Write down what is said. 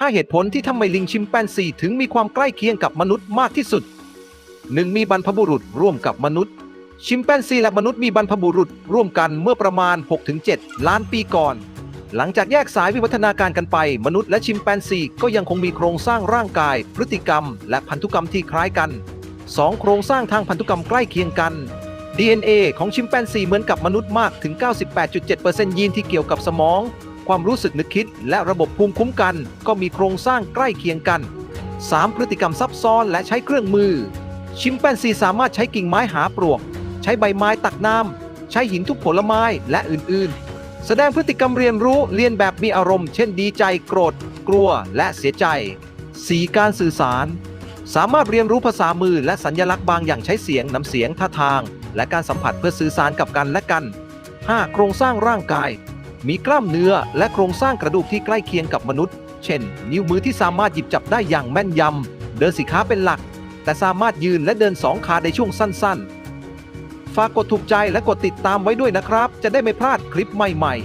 5 เหตุผลที่ทำไมลิงชิมแปนซีถึงมีความใกล้เคียงกับมนุษย์มากที่สุด 1. มีบรรพบุรุษร่วมกับมนุษย์ ชิมแปนซีและมนุษย์มีบรรพบุรุษร่วมกันเมื่อประมาณ 6-7 ล้านปีก่อน หลังจากแยกสายวิวัฒนาการกันไป มนุษย์และชิมแปนซีก็ยังคงมีโครงสร้างร่างกาย พฤติกรรม และพันธุกรรมที่คล้ายกัน 2. โครงสร้างทางพันธุกรรมใกล้เคียงกัน DNA ของชิมแปนซีเหมือนกับมนุษย์มากถึง 98.7%ยีนที่เกี่ยวกับสมอง ความรู้สึกนึกคิด และระบบภูมิคุ้มกัน ก็มีโครงสร้างใกล้เคียงกัน 3. พฤติกรรมซับซ้อนและใช้เครื่องมือ ชิมแปนซีสามารถใช้กิ่งไม้หาปลวก ใช้ใบไม้ตักน้ำใช้หินทุบผลไม้และอื่นๆ แสดงพฤติกรรมเรียนรู้เรียนแบบมีอารมณ์ เช่นดีใจโกรธ กลัว และเสียใจ 4. การสื่อสาร สามารถเรียนรู้ภาษามือและสัญลักษณ์บางอย่างใช้เสียงน้ำเสียงท่าทาง และการสัมผัสเพื่อสื่อสารกับกันและกัน 5. โครงสร้างร่างกาย มีกล้ามเนื้อและโครงสร้างกระดูกที่ใกล้เคียงกับมนุษย์ เช่น นิ้วมือที่สามารถหยิบจับได้อย่างแม่นยำ เดินสีขาเป็นหลัก แต่สามารถยืนและเดินสองขาในช่วงสั้นๆ ฝากกดถูกใจและกดติดตามไว้ด้วยนะครับ จะได้ไม่พลาดคลิปใหม่ๆ